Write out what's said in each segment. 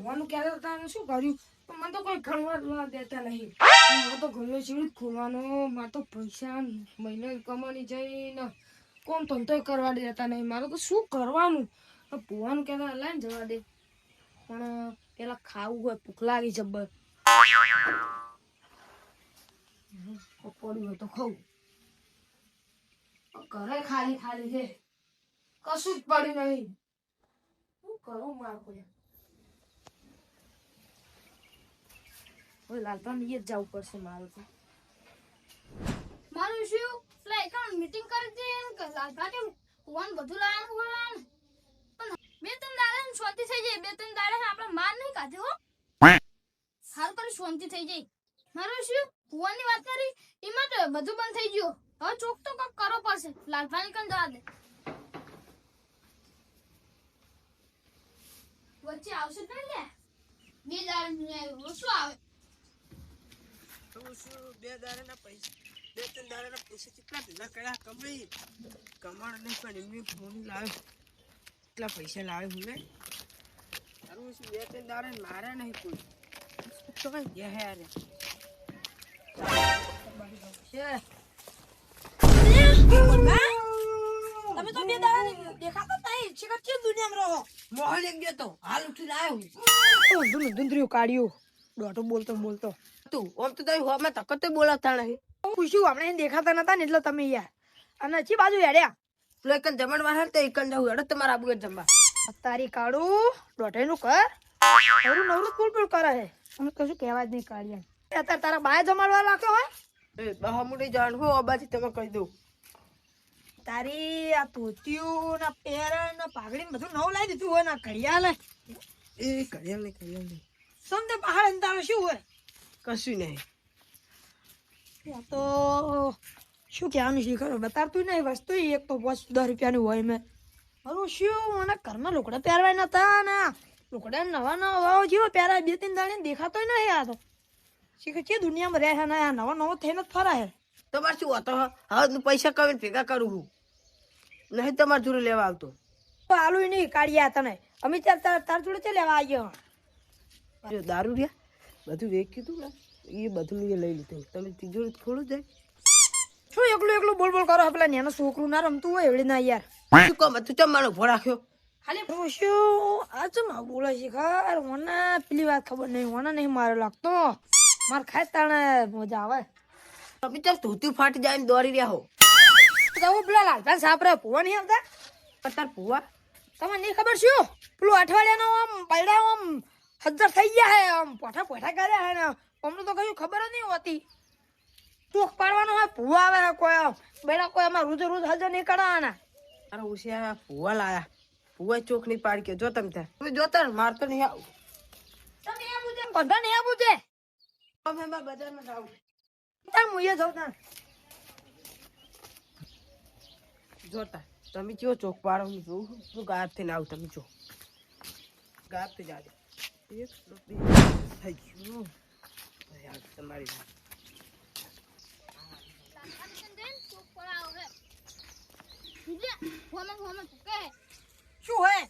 ભગવાનનું કહેતા હતા શું કર્યું? મને તો કોઈ ખણવા દેતા નહીં. હું તો ઘરનો છે ખોવાનો. મારે તો પૈસા મહિને કમાણી જઈને કોણ ધંધો કરવા દેતા નહીં? મારે તો શું કરવાનું? ભગવાન કહેતા ને જવા દે. પણ, પેલા ખાવું હોય, ભૂખ લાગી જબ્બર. પડ્યું હોય તો ખાવું ઘરે ખાલી ખાલી છે. કશું જ પડ્યું નહીં. શું કરું મારું હવે લાલપાન એ જ જવું પડશે મારે તો. મારું શું? પેલા એકાઉન્ટ મીટિંગ કરી દે કે લાલભા કે ફોન બધું લાવવાનું બોલવાનું બે ત્રણ દાડા શાંતિ થઈ જાય, બે ત્રણ દાડા આપણે માર નહીં કાઢી હો. હાલ કરી શાંતિ થઈ જાય. મારું શું? ફોનની વાત કરી, એમાં તો બધું બંધ થઈ ગયું. હવે ચોક તો કંઈક કરવો પડશે. લાલભાઈ કઈ જવા દે? વચ્ચે આવશે ને લે. બે દાડા શું આવે? તો શું બે દાડાના પૈસા બે ત્રણ દાડાના પૈસા કેટલા ભેગા કર્યા? કમાઈ. કમાણ નહીં પણ એમની ફોન લાવે કેટલા પૈસા લાવે હું ને? તારું શું બે ત્રણ દાડા મારા નહીં કોઈ? તો કઈ ગયા હે યાર? તમે તો બે દાડા દેખાતા નહીં. છે કે દુનિયામાં રહો? મોહન એક ગયો તો. હાલ ઉઠીને આવ્યો ધૂન કાઢ્યું દોઢો બોલતો બોલતો. તું આમ તો તારી હોમાં તો બોલાતા નહીં. પૂછ્યું આપણે દેખાતા નતા ને એટલે તમે યાર. અને ચી બાજુ હેડ્યા. પેલો એક જમણ વાર તો એક જવું હેડો તમારા આબુ જમવા. તારી કાઢું દોઢે નું કર. નવરું નવરું પુલ પુલ કરે છે. અમે કશું કહેવા જ નહીં કાઢીએ અત્યારે તારા બાય જમાડવા રાખ્યો હોય? એ બહામુડી જાણ હો અબાથી તમે કહી દઉં. તારી આ ધોતિયું ના પેરણ ના પાઘડી બધું નવું લાવી દીધું હોય ના ઘડિયાળ. એ ઘડિયાળ નહીં ઘડિયાળ નહીં સમજે પહાડ ને શું હોય? કશું નહીં. તો શું કહેવાનું છે ખરું? બતાવતું નહીં વસ્તુ એક તો પાંચ દસ રૂપિયાનું હોય મેં મારું શું? મને ઘરમાં લુકડા પહેરવાય નતા ને. લુકડા નવા નવા વાવ જેવો પહેરાય. બે ત્રણ દાણી દેખાતો નહીં આ તો. શીખે છે દુનિયામાં રહે છે ને આ નવો નવો થઈને જ ફરાય. તમારે શું હતો હવે હું પૈસા કવીને ભેગા કરું છું નહીં તમારે જોડે લેવા આવતો. તો આલુ નહીં કાઢ્યા તને. અમે ચાલ તાર તાર જોડે ચાલ લેવા આવ્યો જો દારૂ રહ્યા? બધું વેચ્યું હતું ને? એ બધું મેં લઈ લીધું. તમે તિજોરી ખોલું જાય. શું એકલું એકલું બોલ બોલ કરો? પેલા નાના છોકરું ના રમતું હોય એવડે ના યાર. શું કહો તું ચમ ભો ઊભો રાખ્યો ખાલી પૂછ્યું શું આ ચમ બોલે છે ખર? મને પેલી વાત ખબર નહીં મને નહીં મારો લાગતો. માર ખાય તાણે મજા આવે. તમે ચાલ ધોતું ફાટી જાય એમ દોડી રહ્યા હો? તો હું પેલા લાલભાઈ સાપરા ભૂવા નહીં આવતા? તાર ભૂવા? તમને નહીં ખબર શું? પેલું અઠવાડિયાનો આમ પૈડા આમ હજાર થઈ ગયા હે આમ પોઠા પોઠા કર્યા હે ને અમને તો કશું ખબર જ નહીં હોતી. ચોખ પાડવાનો હોય ભૂવા આવે હે કોઈ આમ. બેડા કોઈ આમાં રોજ રોજ હજાર નહીં કરાવાના અરે ઉશિયા ભૂવા લાયા. ભૂવા ચોખ નહીં પાડી કે જો તમે ત્યાં. જોતા ને માર તો નહીં આવું. તમે આ બધા નહીં આ પૂછે અમે બજારમાં જાઉં. તાર મુઈએ જાઉં તાર. જોતા તમે કયો ચોક પાડો હું જોઉં છું. ગાયબ થઈને આવું તમે જો. ગાયબ થઈ જાજો એક રૂપિયા થઈ ગયું. તમારી પર શું હે?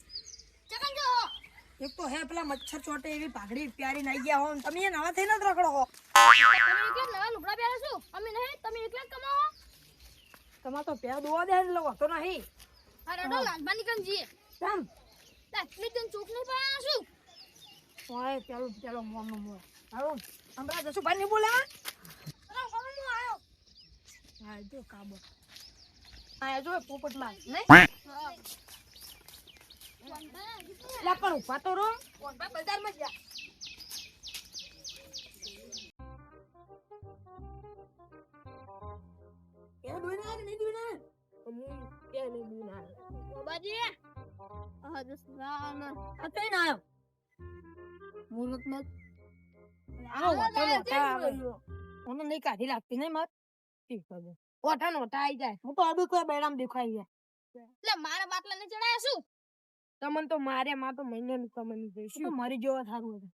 એક તો હે પેલા મચ્છર ચોટે એવી પાઘડી પ્યારી નાઈ ગયા હો તમે એ નવા થઈને જ રખડો હો. તમે એકલા નવા લુગડા પહેરો છો અમે નહીં તમે એકલા જ કમાવો તમારે તો પ્યા દોવા દે એટલે તો નહીં. આ રડો લાલબાની જીએ. કેમ? લાટલી તન ચોક નહીં પાયા શું? ઓય પેલું પેલો મોમ નો મોં. હાલો હમણાં જશું. ભાઈ નહીં બોલે અરે હવે હું આયો. હા જો કાબો. આ જો પોપટલાલ નહીં? હા લા પણ ઊભા તો રહો. કોણબા બજારમાં જા એ દુના નહીં દુના હું કે નહીં દુના બાબાજી આ દસ રામ આ કઈ ના આવ્યો. મુરત મત આનો આવો ઓટા જાય આવે નહીં કાઢી લાગતી નહીં મત ઠીક છે ઓટા નોટા આવી જાય. હું તો અડું કોઈ બેડામ દેખાઈ જાય. એટલે મારા બાટલા ને ચડાયા શું? તમન તો મારે માં તો મહિનાની કમાણી જોઈશું તો મારી જેવા થારું હતું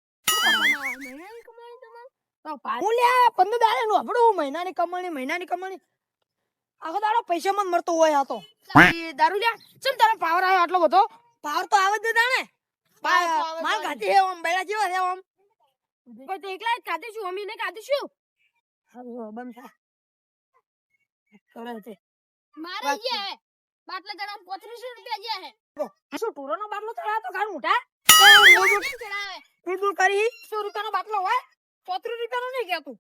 મહિનાની કમાણી તમારે? તો હું લ્યા પંદર દાડે નું આપણું મહિનાની કમાણી મહિનાની કમાણી. આખો દાડો પૈસા માં મળતો હોય આ તો. દારૂ લ્યા ચમ તારો પાવર આવ્યો આટલો બધો? પાવર તો આવે જ ને તાણે. માર ખાતી હે ઓમ બેડા જેવા છે ઓમ. કોઈ તો એકલા જ છું અમી ને ખાધી છું. હારું, બમ થા. કરે છે. મારે જે હે. બાટલા જણા પોત્રીસો રૂપિયા જે હે. શું શું ટૂરોનો બાટલો ચડાયો તો ઘર મોટા બુલબુલ કરી. સો રૂપિયાનો બાટલો હોય 35 રૂપિયા નો નહીં કેતું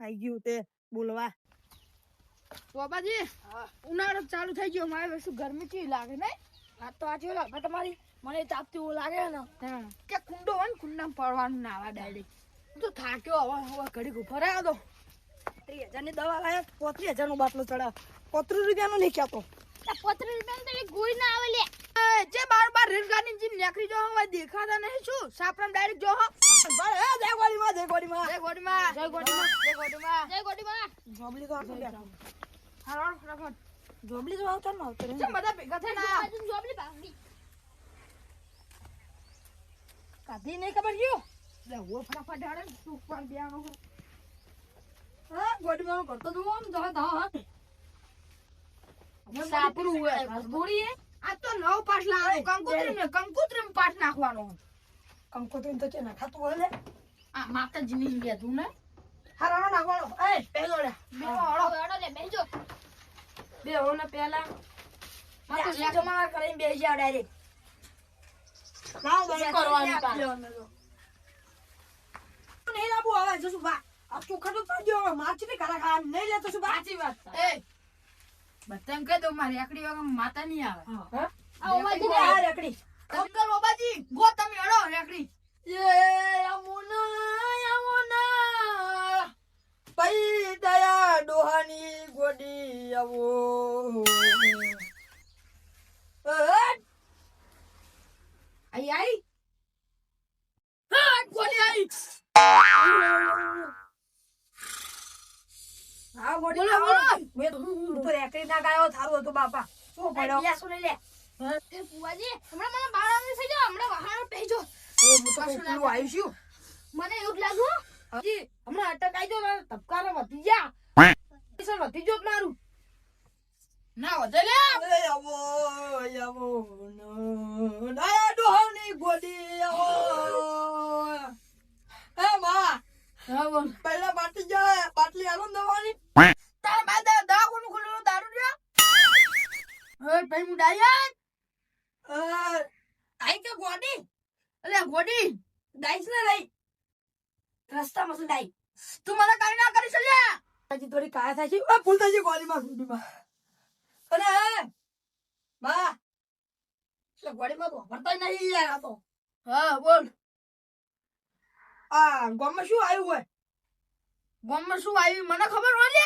આઈ ગયું તે બોલવા. બાબાજી ઉનાળો ચાલુ થઈ ગયો. મારે શું ગરમી કેવી લાગે ને આ તો આજે લાગે તમારી. મને તાપતી એવું લાગે ને કે કુંડો હોય ને કુંડામાં પડવાનું નાવા ડાયરેક્ટ હું તો થાક્યો હવે હવે ઘડીક ઊભા રહ્યો તો. ત્રીસ હજારની દવા લાયો પોત્રીસ હજારનો બાટલો ચડાવ પોત્રીસ રૂપિયાનો નહીં કહેતો. પોત્રીસ રૂપિયા તો ગોઈ ના આવે લે જે બાર બાર રેલગાડી જીમ નીકળી જો હવે દેખાતા નહીં શું? સાપરામ ડાયરેક્ટ જો હો. જય ગોડીમાં જય ગોડીમાં જય ગોડીમાં. જય ગોડીમાં જય ગોડીમાં. જય ગોડીમાં. જોબલી તો આવતો હારો ફટાફટ જોબલી તો આવતો ને આવતો રે. બધા ભેગા થઈને જોબલી ભાગી કાધી નહીં ખબર ગયો લે ઓ ફટાફટ હાડે તું પણ બેવાનો હા. ગોડમાં કરતો તું આમ જો હા સાપરું હોય મજબૂરી હે. આ તો નવ પાઠ લાવે કંકુત્રી ને કંકુત્રી પાઠ નાખવાનો. કંકોત્રી તો છે ના ખાતું હોય લે આ માતાજી ની? તું ને હારાનો નાખવાનો એ પેલો લે. બે હળો હળો લે બેજો બે હોને પેલા માતા જમા કરીને બેસી ડાયરેક્ટ લાવ દો કરવાનું કામ. નહીં લાવું હવે જસુ બા. આ ચોખા તો પાડ્યો હવે ને કરા ખા નહીં લેતો છું સાચી વાત એ બધા કહી દો મારી આકડી વગર માતા નહીં આવે. હા. આ ઓમાજી આ રેકડી. અંકલ બાબાજી ગો તમે રેકડી. એ અમુના દયા ડોહાની ગોડી આવો. હા બોલો, બોલો. મેં ઉપર રેકડી ના ગાયો થારું હતું બાપા. શું પડ્યો? લે સુને લે. એ બુઆજી હમણાં મને થઈ જાવ હમણાં વાહણ પેજો હવે હું તો કઈ પેલું છું મને એવું જ લાગ્યું. હજી હમણાં અટકાઈ જો ધબકારો વધી ગયા. પૈસા વધી ગયો મારું. ના વધે લે એ આવો આવો નો ડોહાની ગોડી આવો. એ માં. બોલ પહેલા બાટલી જાય બાટલી આલો દવાની. તારા બા દા કોનું ખોલેલું દારૂ રે એ ભાઈ અ, આઈ કે ગોડી અલે ગોડી ડાઈસ ને રહી રસ્તામાં શું ડાઈ તું મને કાઈ ના કરી સલ્યા હજી થોડી કાયા થાય છે. એ ભૂલતા છે ગોળીમાં ગુડીમાં અને માં એટલે ગોળીમાં તો ભરતા નહીં યાર આ તો. હા બોલ. આ ગામમાં શું આવ્યું હોય? ગામમાં શું આવ્યું? મને ખબર હોય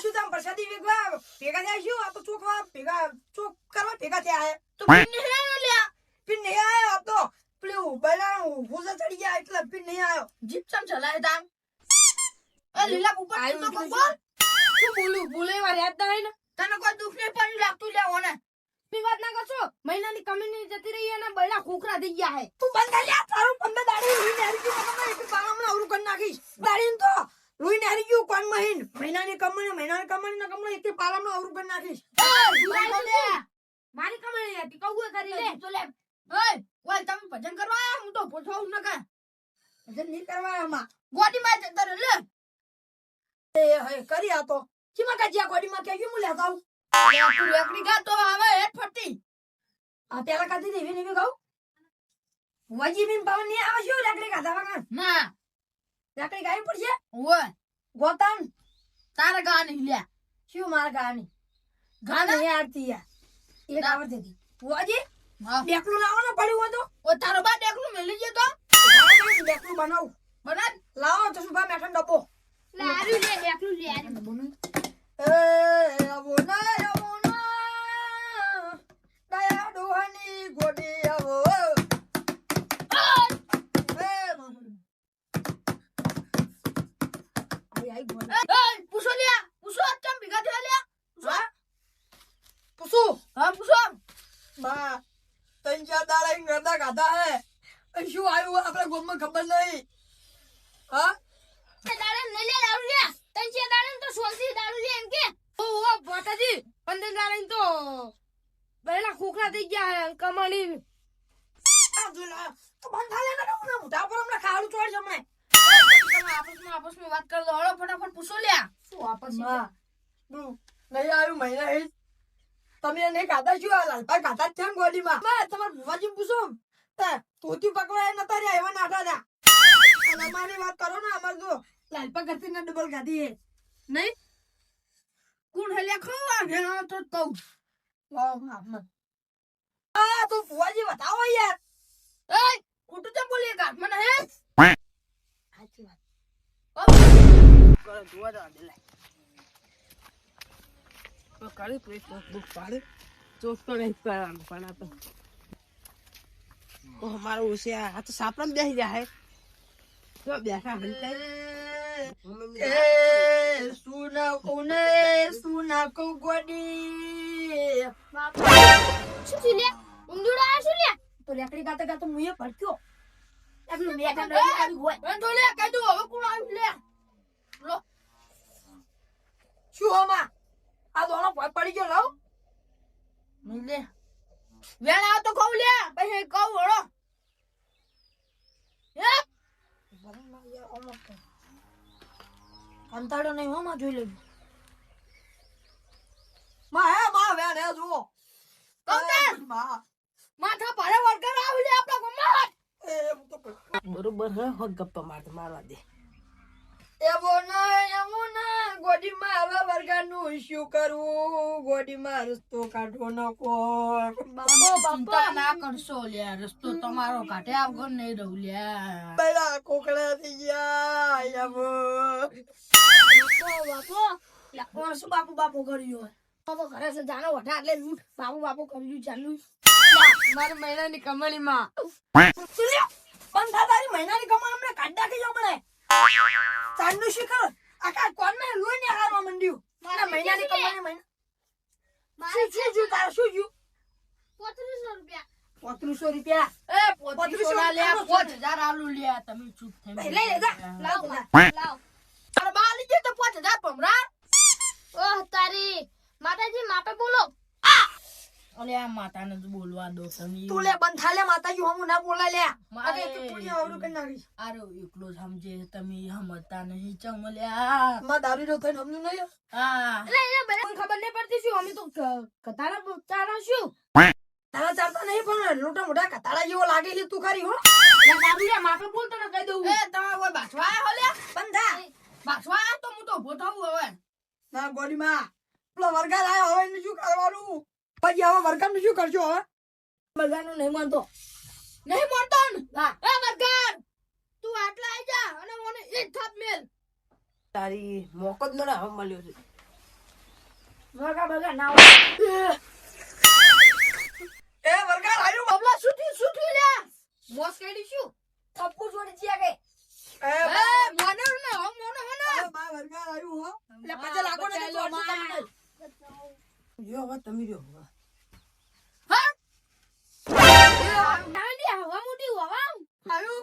શું તમે પ્રસાદી વેગવા ભેગા થયા શું આ તો ચોખા ભેગા ચોક કરવા ભેગા થયા તો તું નહીં આવ્યો લ્યા? પીન નહીં આવ્યો આ તો. પેલું બૈરાનું ભૂસા ચડી ગયા એટલે પીન નહીં આવ્યો જીપ ચમ ચલાય તામ એ લીલા ઉપર તું બોલ શું બોલું? બોલે વાર યાદ ના ને? તને કોઈ દુખ નહીં પણ લાગતું લે ઓને. પી વાત ના કરશો? મહિનાની કમીની જતી રહી અને બૈલા ખોખરા થઈ ગયા હે. તું બંધ કરી લે તારું પંદર દાડી રૂઈને હારી ગયું. મને એક પાણામાં અવરું કરી નાખીશ. દાડી તો રૂઈને હારી ગયું કોણ મહિન? મહિનાની કમાણી મહિનાની કમાણી ના કમાણી એક પાલામાં અવરું કરી નાખીશ. મારી કમાણી હતી કહું કરી લે. તો લે. ઓય ઓય તમે ભજન કરવા આયા? હું તો પૂછવા ન કા ભજન નહીં કરવા આમાં. ગોડી માં જતો રે લે. એ હે કરી આ તો. ચીમાં કાજ્યા ગોડીમાં કે હું લેતા આવું તું એકડી ગા તો હવે હેઠ ફટી આ પેલા કાઢી દેવી ને ગાઉ વજી બી પાવ નહીં આવે શું લાકડી કાઢા વગર ના. લાકડી ગાવી પડશે? ઓય ગોતાન તારા ગા નહીં લે શું મારા ગાની ગા ગાને આરતી યાર. એક ના. આવડતી હતી વજી હા. બેકલું લાવો ને પડ્યું હોય તો. ઓ તારો બા ડેકલું મેલી ગયો તો. લાવો, બેકલું બનાવું. બનાવ. લાવો તો શું બા મેઠા ડબ્બો. લારું લે બેકલું લે આર્યું એ શું આવ્યું હોય આપણે ગોમમાં ખબર નહીં. હા તે દાડે ને લે દારૂ લે તન છે દાડે ને તો સોલથી દારૂ લે એમ કે ઓ ઓ ભટાજી પંદર દાડા તો પહેલા ખોખરા થઈ ગયા હે કમાણી જોઈ લો તો બંધ થાય ને હું મોઢા પર હમણાં ખાવાનું ચોડ છે હમણાં તમે આપસમાં આપસમાં વાત કરી દો ફટાફટ પૂછો લ્યા. શું આપસ તું નહીં આવ્યું મહિના તમે એને ખાતા શું આ લાલભાઈ? ખાતા જ છે ને ગોડીમાં માં તમારે ભુવાજી પૂછો. તા તોતી પકવાય નતા રહ્યા એવા નાઠા હતા. અને અમારી વાત કરો ને અમાર તો લાલપા કરતી ને ડબલ ખાધી હે નહીં કોણ હેલ્યા ખવા ભેણા તો માં આ તો ભુવાજી બતાવો યાર. એ ખોટું તો બોલીએ ગાટ મને હે? સાચી વાત. કરો જોવા દો લાય. તો કરી પછી ચોક બુક પાડે. ચોક તો નહીં કરવાનું પણ આ તો. ઓહ મારો હોશિયાર આ તો સાપડામાં બેસી જાય. તો બેઠા હંતાઈ એ સુના કોને સુના કો ગોડી શું લ્યા ઊંધુડા આયા શું લ્યા તો રેકડી ગાતા ગાતા મુએ ભડક્યો એકલું બે કાંડ રહી આવી હોય. તો લ્યા કહી દઉં હવે કોણ આવ્યું લ્યા લો. શું આમાં? આ દોણો પડી ગયો લાવ. લે. વેણ આવ તો કહું લ્યા પછી કહું હળો. હે? કંટાળો નહીં હો માં જોઈ લેજો. માં હે માં વેણ હે જુઓ. કંટાળ! માં. માથા ભારે વળગર આવી લે આપણા તો બરોબર હે હો ગપ્પા મારતો મારવા દે. એવો ના એવો ગોડીમાં આવા વર્ગાનું શું કરવું? ગોડીમાં રસ્તો કાઢવો ન કોઈ બાપા ના કરશો લ્યા. રસ્તો તમારો કાઢે વગર નહીં રહું લ્યા. પેલા કોકડા થઈ ગયા બાપો કોણ શું બાપુ બાપુ કર્યું બાપો ઘરે છે જાનો વઢા એટલે લૂંટ. બાપુ બાપુ કર્યું ચાલુ મારી મહિનાની કમાણીમાં. થા તારી મહિનાની કમાણી હમણાં કાઢ નાખી જાવ મને ચાંદનું શિખર. આખા કોણ ને લોહી ને હારવા મંડ્યું. મારા મહિનાની કમાણી મહિના. શું શું જ્યું તારે શું જ્યું પોત્રીસો રૂપિયા. પોત્રીસો રૂપિયા? એ પોત્રીસો ના લ્યા પોત્રીસો પોત હજાર આલુ લ્યા તમે ચૂપ થઈ લઈ લે જા લાવ જા. લાવ. તારા બા લીજે તો પાંચ હજાર ભમરા ઓહ તારી માતાજી માપે બોલો. અલે આ માતાને તો બોલવા દો તમે તું લે બંધ થા લે માતાજી હમું ના બોલાય લે. અરે તું પુણ્ય અવરું કરી નાખીશ. આરો એકલો જ સમજે તમે સમજતા નહીં ચમલ્યા. માં દારૂ રો થઈને હમનું નહીં હા? એટલે એને બને ખબર નહીં પડતી શું અમે તો કતારા ચારા શું? તારા ચાલતા નહીં પણ લોટા મોટા કતાળા જેવો લાગે છે તું ખરી હો. દારૂ લે માપે બોલતો ને કહી દઉં. એ તમે કોઈ બાછવા આયા હો લ્યા બંધ. આયા તો હું તો ઊભો થવું હવે. ના ગોડીમાં પેલો વરગાર આયો હવે શું કરવાનું? પછી હવે વરગાર શું કરશો હવે? બગાનું નહીં માનતો. નહીં માનતો એ તું આટલા આઈ જા અને મને એક થાપ મેલ. તારી મોકો જ નડે હવે મળ્યો છે. વરગાર વરગાર ના એ વરગાર આયુ બબલા શું થયું લે. થયું લ્યા મોસ કરી શું? થપકો છોડી જીયા કે? એ એ મોને ને હમ મોને હને ને બા વરગાર આયુ હો. એટલે પછી લાગો ને તો તમને. જો હવે તમે ડાંડી હવા મોટી હવા આયો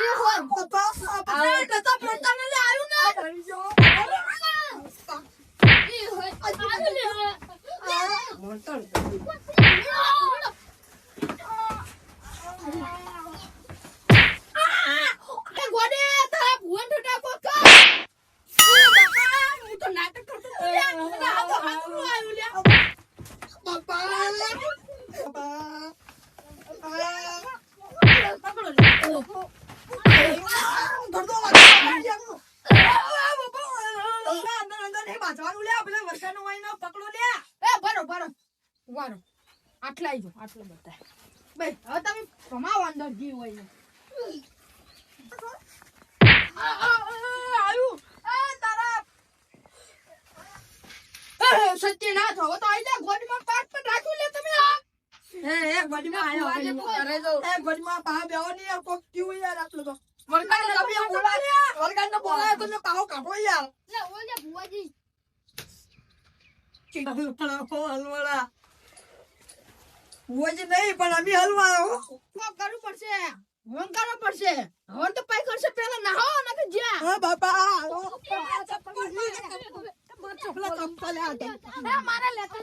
એ હોય પપ્પા પપ્પા આ નતા પડતા ને લે આયું ને આવી ગયો. એ હોય આયું ને મળતો ને તમે. એ ગોડે તારા ભુવન ઠઠા કોકા એ બાપા હું તો નાટક કરતો હતો યાર મને આ તો હાથમાં આવ્યું લ્યા પપ્પા પપ્પા પકડો લે ધરતો વાગ્યો. આ પપ્પા, અંદર અંદર નહીં બાંધવાનું લે પેલા વરસાદનો વાયનો પકડો લે એ ભરો ભરો વારો આટલા જો આટલા બધા ભાઈ હવે તમે કમાવો અંદર જી હોય ને આ, આ, આ, આયુ આ તારા એ, સત્યનાથ હવે તો આઈ જા ગોડીમાં પાક પર રાખ્યું લે તમે આ એ એ આયો આજે હવે. ઘરે જાઉં. એ ગોડીમાં પા બેહો નહીં યાર કોક યાર આટલું તો. વરસાદ તમે એમ બોલાય વરગાડને બોલાય તો મેં કાઢો યાર. લે ઓલે ભુવાજી. હલવાળા હલવાળા નહીં પણ અમે હલવાળા કરવું પડશે. હવન કરવો પડશે. હવે તો પાઈ કરશે. પેલા નાહો ને કે જ્યાં. હા બાપા પેલા ચંપલ આ મારા લેતા